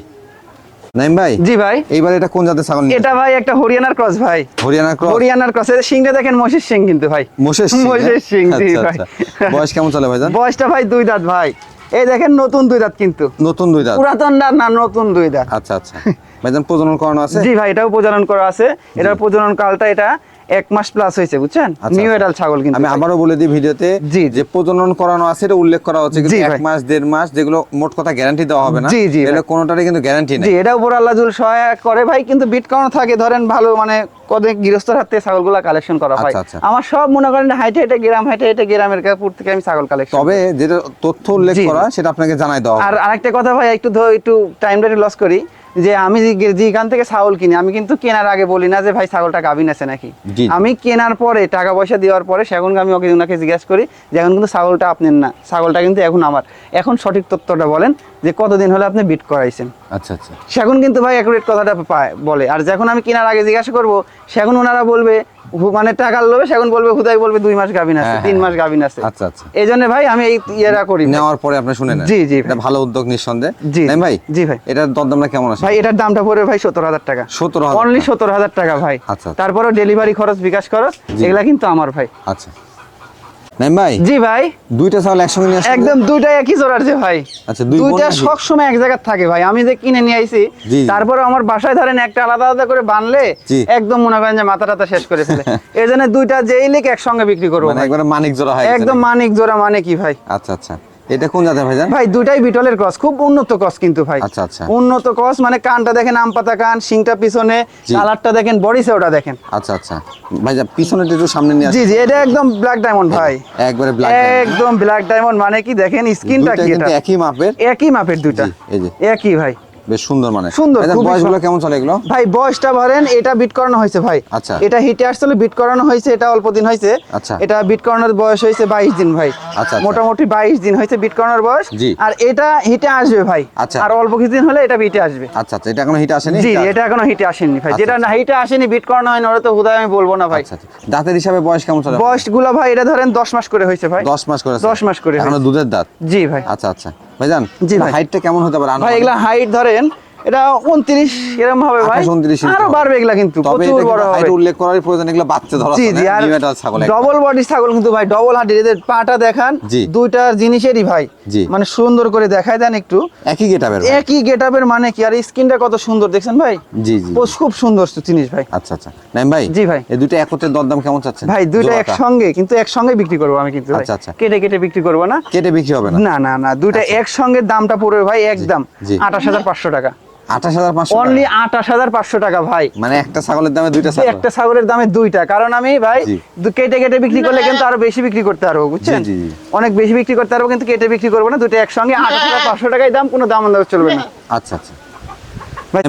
নাইম ভাই? জি ভাই। এইবার এটা কোন জাতের ছাগল এটা ভাই একটা হরিয়ানার ক্রস ভাই। হরিয়ানার ক্রস? হরিয়ানার ক্রস। এর সিংটা দেখেন সিং কিন্তু ভাই। সিং, মহিষের হ্যাঁ? সিং জি আচ্ছা, ভাই। আচ্ছা। বয়স কেমন চলে ভাইজান? বয়সটা ভাই দুই দাঁত ভাই। এই দেখেন নতুন দুই দাঁত কিন্তু। নতুন দুই দাঁত? পুরাতন দাঁত না নতুন দুই দাঁত। আচ্ছা আচ্ছা। ভাইজান প্রজনন করানো আছে? জি ভাই এটাও প্রজনন করা আছে। এটার প্রজনন কালটা এটা এক মাস প্লাস হয়েছে বুঝছেন আচ্ছা, নিউ আচ্ছা। এডাল ছাগল কিন্তু আমি। আবারও বলে দিই ভিডিওতে জি, জি। যে প্রজনন করানো আছে এটা উল্লেখ করা হচ্ছে কিন্তু এক মাস দেড় মাস যেগুলো মোট কথা গ্যারান্টি দেওয়া হবে না জি, জি। এগুলো কোনোটারই কিন্তু গ্যারান্টি জি নেই এটা উপর আল্লাহ জুল সহায়ক করে ভাই কিন্তু বিট কাউন্ট থাকে ধরেন ভালো মানে কত গৃহস্থর হাত ছাগলগুলা কালেকশন করা হয় আচ্ছা, আচ্ছা। আমার সব মনে করেন হাইটে হাইটে গ্রাম হাইটে হাইটে গ্রামের কাপুর থেকে আমি ছাগল কালেকশন তবে যেটা তথ্য উল্লেখ করা সেটা আপনাকে জানাই দেওয়া আর আরেকটা কথা ভাই একটু ধ- একটু টাইমটা লস করি যে আমি যেখান থেকে ছাগল কিনি আমি কিন্তু কেনার আগে বলি না যে ভাই ছাগলটা গাভিন আছে নাকি? আমি কেনার পরে টাকা পয়সা দেওয়ার পরে সেখন আমি ওকে ওনাকে জিজ্ঞাসা করি যে এখন কিন্তু ছাগলটা আপনার না ছাগলটা কিন্তু এখন আমার। এখন সঠিক তথ্যটা বলেন যে কতদিন হলে আপনি বিট করাইছেন? আচ্ছা আচ্ছা। সেখন কিন্তু ভাই অ্যাকুরেট কথাটা পায় বলে। আর যখন আমি কেনার আগে জিজ্ঞাসা করব সেখন ওনারা বলবে মানে টাকার লোভে সেখন বলবে হুদাই বলবে দুই মাস গাভিন আছে হ্যাঁ, তিন হ্যাঁ, মাস গাভিন আছে। আচ্ছা আচ্ছা। এই জন্য ভাই আমি এই ইয়েরা করি নেওয়ার পরে আপনি শুনে নেন। জি, জি এটা ভালো উদ্যোগ নিঃসন্দেহে। জি, ভাই? জি ভাই। এটার দরদামটা কেমন আছে? ভাই এটার দামটা পড়ে ভাই সত্তর হাজার টাকা। সতেরো অনলি টাকা। সত্তর হাজার টাকা ভাই। আচ্ছা। তারপরে ডেলিভারি খরচ বিকাশ খরচ। এগুলা কিন্তু আমার ভাই। আচ্ছা। নাইম ভাই? জি ভাই। দুইটা ছাগল একসঙ্গে নিয়ে একদম দুইটা একই জোড়ার যে ভাই। আচ্ছা, দুইটা সব সময় এক জায়গায় থাকে ভাই। আমি যে কিনে নিয়ে আইছি তারপরে আমার বাসায় ধরেন একটা আলাদা আলাদা করে বানলে একদম মনে করেন যে মাথা শেষ করে ফেলে। এই জন্য দুইটা যেই একসঙ্গে বিক্রি করব একবার মানিক জোড়া হয় একদম মানিক জোড়া মানে কি ভাই। আচ্ছা আচ্ছা। এটা কোন জাতের ভাই ভাই দুটাই বিটলের ক্রস খুব উন্নত ক্রস কিন্তু ভাই। আচ্ছা, আচ্ছা। উন্নত ক্রস মানে কানটা দেখেন আম পাতা কান শিংটা পিছনে। কালারটা দেখেন বডি সেওটা দেখেন। আচ্ছা আচ্ছা। ভাইজান পিছনে একটু সামনে নিয়ে জি জি এটা একদম ব্ল্যাক ডায়মন্ড ভাই। একবারে ব্ল্যাক একদম ব্ল্যাক ডায়মন্ড মানে কি দেখেন স্কিনটা কি এটা? একই মাপের। একই মাপের দুইটা। এই যে। একই ভাই। বেশ সুন্দর মানে। সুন্দর, বয়সগুলো কেমন চলে এগুলো? ভাই বয়সটা ধরেন এটা বিট করানো হয়েছে ভাই। আচ্ছা। এটা হিটে বিট করানো হয়েছে এটা অল্প দিন হয়েছে। আচ্ছা। এটা বিট করানোর বয়স হয়েছে বাইশ দিন ভাই। আচ্ছা। মোটামুটি বাইশ দিন হয়েছে বিট করানোর বয়স। আর এটা হিটে আসবে ভাই। আচ্ছা। আর অল্প কিছুদিন হলে এটা বিটে আসবে। আচ্ছা আচ্ছা। এটা এখনও হিট আসেনি? জি এটা এখনও হিটে আসেনি ভাই। আচ্ছা, যেটা না হিটে আসেনি বিট করানো হয়নি ওটা তো হুদায় আমি বলব না ভাই। আচ্ছা আচ্ছা। দাঁতের হিসাবে বয়স কেমন চলে? বয়সগুলা ভাই এটা ধরেন দশ মাস করে হয়েছে ভাই। দশ মাস করে দশ মাস করে এখনও দুধের দাঁত? জি ভাই। আচ্ছা আচ্ছা। ভাইজান জি ভাই। হাইটটা কেমন হতে পারে? ভাই এগুলা হাইট ধরেন করেন এটা উনত্রিশ এরকম হবে ভাই। 28, 29 আরও বাড়বে এগুলা কিন্তু প্রচুর বড় হবে। উল্লেখ করার প্রয়োজন এগুলো বাচ্চা ধরা জি জি আর ছাগল একটা। ডবল বডি ছাগল কিন্তু ভাই ডবল এদের পাটা দেখান জি। দুইটার জিনিসেরই ভাই। মানে সুন্দর করে দেখায় দেন একটু। একই একই গেটআপের মানে কি? আর স্কিনটা কত সুন্দর দেখছেন ভাই? জি জি খুব সুন্দর জিনিস ভাই। আচ্ছা আচ্ছা। নাইম ভাই জি ভাই। এই দুটো একত্রে দরদাম কেমন চাচ্ছেন? ভাই দুইটা একসঙ্গে কিন্তু একসঙ্গে বিক্রি করব আমি কিন্তু আচ্ছা, আচ্ছা। কেটে কেটে বিক্রি করব না? কেটে বিক্রি হবে না? না না না দুইটা একসঙ্গে দামটা পড়বে ভাই একদম জি। আঠাশ হাজার পাঁচশো টাকা। অনলি আঠাশ হাজার পাঁচশো টাকা ভাই। মানে একটা ছাগলের দামে দুইটা একটা ছাগলের দামে দুইটা। কারণ আমি ভাই কেটে কেটে বিক্রি করলে কিন্তু আরও বেশি বিক্রি করতে পারব বুঝছেন? জি, জি। অনেক বেশি বিক্রি করতে পারব কিন্তু কেটে বিক্রি করব না দুটো একসঙ্গে। আঠাশ হাজার পাঁচশো টাকায় দাম কোনো দাম চলবে না। আচ্ছা আচ্ছা।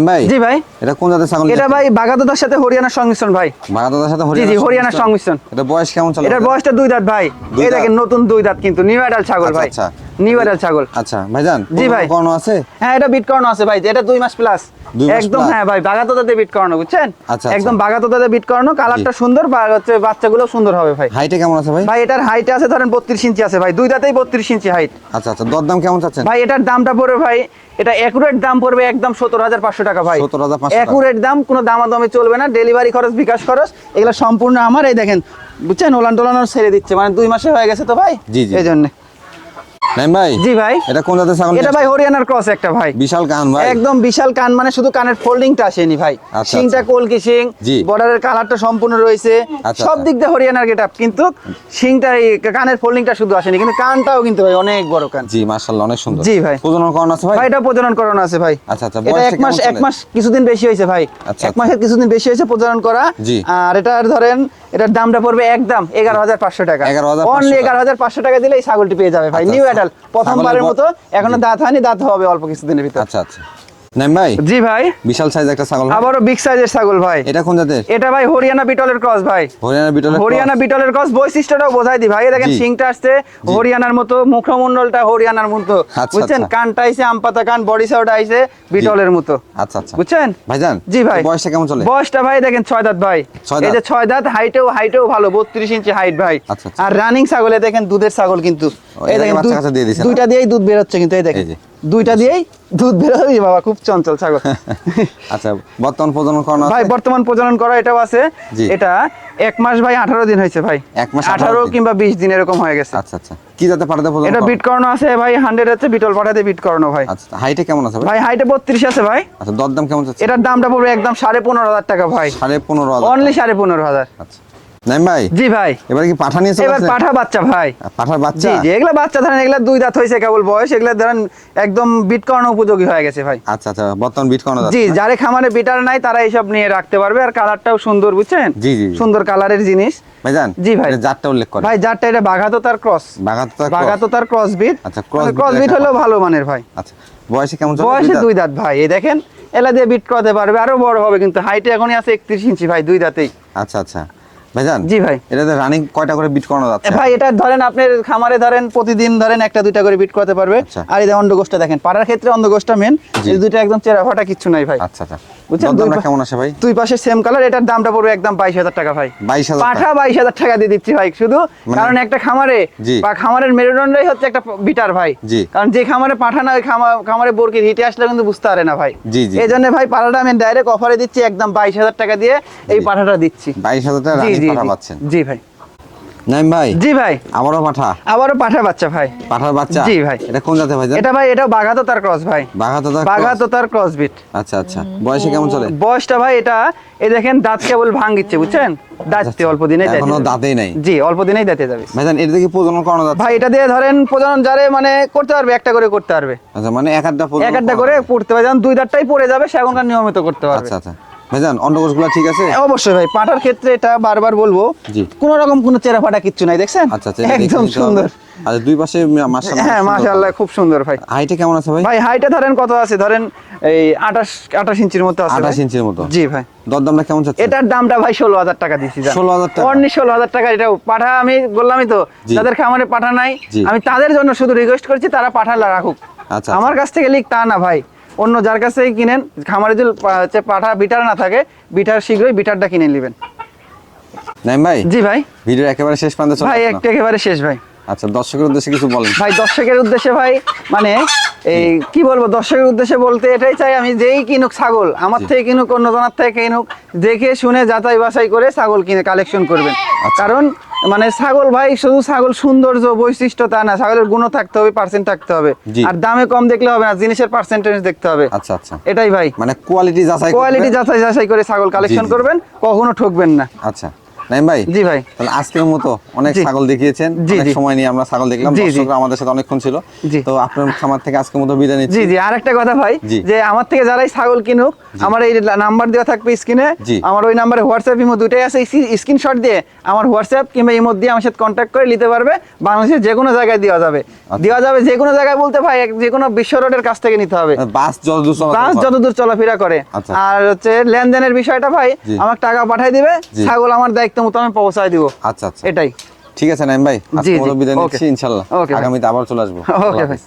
ভাই জি ভাই। এটা কোন জাতের ছাগল এটা ভাই বাগাদোদার সাথে হরিয়ানার সংমিশ্রণ ভাই। বাগাদাদার সাথে জি, জি, হরিয়ানার সংমিশ্রণ। এটা বয়স কেমন চলে? এটার বয়সটা দুই দাঁত ভাই। দুই এই দেখেন নতুন দুই দাঁত কিন্তু নিউ ছাগল আচ্ছা, ভাই। আচ্ছা। নিউ ছাগল। আচ্ছা ভাইজান জি ভাই। কোন আছে? হ্যাঁ এটা বিট করানো আছে ভাই এটা দুই মাস প্লাস একদম হ্যাঁ ভাই বাগাতোদাতে বিট করানো বুঝছেন? আচ্ছা, একদম আচ্ছা। বাগাতোদাতে বিট করানো কালারটা সুন্দর বা হচ্ছে বাচ্চাগুলো সুন্দর হবে ভাই। হাইটে কেমন আছে ভাই? ভাই এটার হাইট আছে ধরেন বত্রিশ ইঞ্চি আছে ভাই দুই দাঁতেই বত্রিশ ইঞ্চি হাইট আচ্ছা আচ্ছা দরদাম কেমন চাচ্ছেন? ভাই এটার দামটা পড়বে ভাই এটা একুরেট দাম পড়বে একদম সত্তর হাজার পাঁচশো টাকা ভাই। 17,500 টাকা। একুরেট দাম কোনো দামাদামি চলবে না ডেলিভারি খরচ বিকাশ খরচ এগুলো সম্পূর্ণ আমার এই দেখেন বুঝছেন ওলান টোলানোর ছেড়ে দিচ্ছে মানে দুই মাসে হয়ে গেছে তো ভাই? জি। এই জন্য। নাইম ভাই? জি ভাই। এটা কোন জাতের ছাগল? এটা ভাই হরিয়ানার ক্রস একটা ভাই। বিশাল কান ভাই। একদম বিশাল কান মানে শুধু কানের ফোল্ডিংটা আসেনি ভাই। আচ্ছা, শিংটা আচ্ছা। কলকি শিং জি। বর্ডারের কালারটা সম্পূর্ণ রয়েছে। আচ্ছা, সব। দিক দিয়ে হরিয়ানার গেটআপ কিন্তু শিংটা এই কানের ফোল্ডিংটা শুধু আসেনি কিন্তু কানটাও কিন্তু ভাই অনেক বড় কান। জি মাশাআল্লাহ অনেক সুন্দর। জি ভাই। প্রজনন করণ আছে ভাই? ভাই এটা প্রজনন করানো আছে ভাই। আচ্ছা, আচ্ছা, এটা এক মাস এক মাস কিছুদিন বেশি হয়েছে ভাই। এক। মাসের কিছুদিন বেশি হয়েছে প্রজনন করা। আর এটার ধরেন এটার দামটা পড়বে একদম এগারো হাজার পাঁচশো টাকা। 11,500 অনলি। এগারো হাজার পাঁচশো টাকা দিলে এই ছাগলটি পেয়ে যাবে ভাই। আচ্ছা, নিউ আচ্ছা। অ্যাডাল প্রথমবারের মতো এখনও দাঁত হয়নি দাঁত হবে অল্প কিছুদিনের ভিতরে। আচ্ছা আচ্ছা। নাইম ভাই? জি ভাই। বিশাল সাইজ একটা ছাগল আবারও বিগ সাইজের ছাগল ভাই। এটা কোন জাতের? এটা ভাই হরিয়ানা বিটলের ক্রস ভাই। হরিয়ানা বিটলের হরিয়ানা বিটলের ক্রস বৈশিষ্ট্যটাও বোঝাই দি ভাই। দেখেন সিংটা আসছে হরিয়ানার মতো মুখমণ্ডলটা হরিয়ানার মতো। আচ্ছা, বুঝছেন? আচ্ছা। কানটা আইছে আমপাতা কান বডি সাউটা আইছে বিটলের মতো। আচ্ছা আচ্ছা। বুঝছেন? ভাইজান জি ভাই। বয়সটা কেমন চলে? বয়সটা ভাই দেখেন ছয় দাঁত ভাই। ছয় এই যে দাঁত। ছয় দাঁত হাইটেও হাইটেও ভালো বত্রিশ ইঞ্চি হাইট ভাই। আর রানিং ছাগলে দেখেন দুধের ছাগল কিন্তু। এর আগে বাচ্চা কাচ্চা দিয়ে দিছে দুইটা দিয়েই দুধ কিন্তু এই দেখেন। দুইটা দিয়েই দুধ বাবা খুব চঞ্চল ছাগল। আচ্ছা বর্তমান প্রজনন আছে? ভাই বর্তমান প্রজনন করা এটাও আছে। এটা এক মাস ভাই আঠারো দিন হয়েছে ভাই। এক মাস 18 আঠারো কিংবা বিশ দিন এরকম হয়ে গেছে। আচ্ছা আচ্ছা। কি জাতে পাঠাতে প্রজনন এটা বিট করানো আছে ভাই হান্ড্রেড আছে বিটল পাঠাতে বিট করানো ভাই। আচ্ছা হাইটে কেমন আছে ভাই? ভাই হাইটে বত্রিশ আছে ভাই। আচ্ছা দরদাম কেমন চাচ্ছে? এটার দামটা পড়বে একদম সাড়ে পনেরো হাজার টাকা ভাই। সাড়ে পনেরো হাজার অনলি সাড়ে পনেরো হাজার। আচ্ছা। নাইম ভাই? জি ভাই। এবার কি পাঠা নিয়ে এবার পাঠা বাচ্চা ভাই। পাঠার বাচ্চা? জি জি এগুলা বাচ্চা ধরেন এগুলা দুই দাঁত হয়েছে কেবল বয়স এগুলা ধরেন একদম বিট করানো উপযোগী হয়ে গেছে ভাই। আচ্ছা আচ্ছা বর্তমান বিট করানো জি যারে খামারে বিটার নাই তারা এইসব নিয়ে রাখতে পারবে আর কালারটাও সুন্দর বুঝছেন? জি, জি, জি। সুন্দর কালারের জিনিস। ভাইজান জি ভাই। জাতটা উল্লেখ করে ভাই যারটা এটা বাঘাতো তার ক্রস। বাগাত তো তার ক্রস বিট। আচ্ছা, ক্রস বিট ভালো মানের ভাই। আচ্ছা বয়সে কেমন বয়সে দুই দুই দাঁত ভাই এই দেখেন এলা দিয়ে বিট করতে পারবে আরও বড় হবে কিন্তু হাইটে এখনই আছে একত্রিশ ইঞ্চি ভাই দুই দাঁতেই। আচ্ছা আচ্ছা। ভাইজান জি ভাই। এটাতে রানিং কয়টা করে বিট করানো যাচ্ছে? ভাই এটা ধরেন আপনার খামারে ধরেন প্রতিদিন ধরেন একটা দুইটা করে বিট করতে পারবে। আচ্ছা। আর এই অন্ডগোষ্ঠটা দেখেন পাড়ার ক্ষেত্রে অন্ডগোষ্ঠটা মেন এই দুইটা একদম চেরা ফাটা কিচ্ছু নাই ভাই। আচ্ছা আচ্ছা। বুঝছেন, দরদামটা কেমন আসে ভাই? দুই পাশে সেম কালার এটার দামটা পড়বে একদম টাকা ভাই। পাঠা টাকা দিয়ে দিচ্ছি ভাই শুধু। মানে- কারণ একটা খামারে বা খামারের মেরুদণ্ডই হচ্ছে একটা বিটার ভাই। কারণ যে খামারে পাঠা না ওই খামারে বরকির হিটে আসলে কিন্তু বুঝতে পারে না ভাই। এই জন্য ভাই পাঠাটা আমি ডাইরেক্ট অফারে দিচ্ছি একদম বাইশ হাজার টাকা দিয়ে এই পাঠাটা দিচ্ছি। টাকা পাঠা পাচ্ছেন। জি ভাই। নাইম ভাই? জি ভাই। আবারও পাঠা? পাঠা বাচ্চা ভাই। পাঠার বাচ্চা? জি ভাই। এটা কোন জাতে ভাই এটা ভাই এটা বাঘাতো তার ক্রস ভাই। বাঘাত বাঘাতো তার ক্রস বিট। আচ্ছা আচ্ছা। বয়সে কেমন চলে? বয়সটা ভাই এটা এই দেখেন দাঁত কেবল ভাঙিচ্ছে বুঝছেন? দাঁততে অল্প দিনে এখনও দাঁতেই নাই? জি অল্প দিনেই দাঁতে যাবে। ভাইজান এটা থেকে প্রজনন করানো যাচ্ছে। ভাই এটা দিয়ে ধরেন প্রজনন যারে মানে করতে পারবে একটা করে করতে পারবে। আচ্ছা মানে এক প্রজনন এক একটা করে। পড়তে পারবে যেমন দুই দাঁতটাই পড়ে যাবে সে এখনকার নিয়মিত করতে পারবে। আচ্ছা আচ্ছা। ভাইজান অন্ডকোষগুলো ঠিক আছে? অবশ্যই ভাই পাটার ক্ষেত্রে এটা বারবার বলব। কোন রকম কোনো চেরা ফাটা কিচ্ছু নাই দেখছেন? আচ্ছা, আচ্ছা, একদম সুন্দর। আচ্ছা দুই পাশে মাশাআল্লাহ হ্যাঁ মাশাআল্লাহ খুব সুন্দর ভাই। হাইটে কেমন আছে ভাই? ভাই হাইটে ধরেন কত আছে? ধরেন এই আঠাশ আঠাশ ইঞ্চির মতো আছে আঠাশ ভাই। ইঞ্চির মতো? জি ভাই। দরদামটা কেমন চাচ্ছে? এটার দামটা ভাই ষোলো হাজার টাকা দিচ্ছি 16,000 টাকা? অনলি ষোলো হাজার টাকা এটা পাঠা আমি বললামই তো। যাদের খামারে পাঠা নাই আমি তাদের জন্য শুধু রিকোয়েস্ট করছি তারা পাঠা রাখুক। আচ্ছা, আমার কাছ থেকে লিখ তা না ভাই। অন্য যার কাছ থেকে কিনেন খামারে যদি হচ্ছে পাঠা বিটার না থাকে বিটার শীঘ্রই বিটারটা কিনে নেবেন। নাইম ভাই? জি ভাই। ভিডিও একেবারে শেষ প্রান্তে ভাই। একটা একেবারে শেষ ভাই। আচ্ছা দর্শকের উদ্দেশ্যে কিছু বলেন। ভাই দর্শকের উদ্দেশ্যে ভাই মানে এই কি বলব দর্শকের উদ্দেশ্যে বলতে এটাই চাই আমি যেই কিনুক ছাগল আমার থেকে কিনুক অন্য জনের থেকে কিনুক দেখে শুনে যাচাই বাছাই করে ছাগল কিনে কালেকশন করবেন। আচ্ছা। কারণ মানে ছাগল ভাই শুধু ছাগল সৌন্দর্য বৈশিষ্ট্য তা না ছাগলের গুণ থাকতে হবে পার্সেন্ট থাকতে হবে। আর দামে কম দেখলে হবে না জিনিসের পার্সেন্টেজ দেখতে হবে। আচ্ছা আচ্ছা। এটাই ভাই। মানে কোয়ালিটি যাচাই কোয়ালিটি যাচাই যাচাই করে ছাগল কালেকশন করবেন কখনো ঠকবেন না। আচ্ছা। নাইম ভাই? জি ভাই। তাহলে আজকের মতো অনেক ছাগল দেখিয়েছেন। অনেক সময় নিয়ে আমরা ছাগল দেখলাম। দর্শকরা আমাদের সাথে অনেকক্ষণ ছিল। জি। তো আপনার খামার থেকে আজকের মতো বিদায় নিচ্ছি। জি জি। আর একটা কথা ভাই যে আমার থেকে যারাই ছাগল কিনুক আমার এই নাম্বার দেওয়া থাকবে স্ক্রিনে। আমার ওই নাম্বারে হোয়াটসঅ্যাপ ইমো দুটাই আছে। স্ক্রিনশট দিয়ে আমার হোয়াটসঅ্যাপ কিংবা ইমো দিয়ে আমার সাথে কন্ট্যাক্ট করে নিতে পারবে। বাংলাদেশের যে কোনো জায়গায় দেওয়া যাবে। দেওয়া যাবে যে কোনো জায়গায় বলতে ভাই যে কোনো বিশ্ব রোডের কাছ থেকে নিতে হবে। বাস যত দূর বাস যতদূর চলাফেরা করে। আচ্ছা। আর হচ্ছে লেনদেনের বিষয়টা ভাই। আমার টাকা পাঠিয়ে দিবে। ছাগল আমার দায়িত্ব মতো আমি পৌঁছায় দিব। আচ্ছা আচ্ছা। এটাই। ঠিক আছে নাইম ভাই আজকে বিদায় নিচ্ছি ভাই। আগামীতে আবার চলে আসব। ওকে ভাই।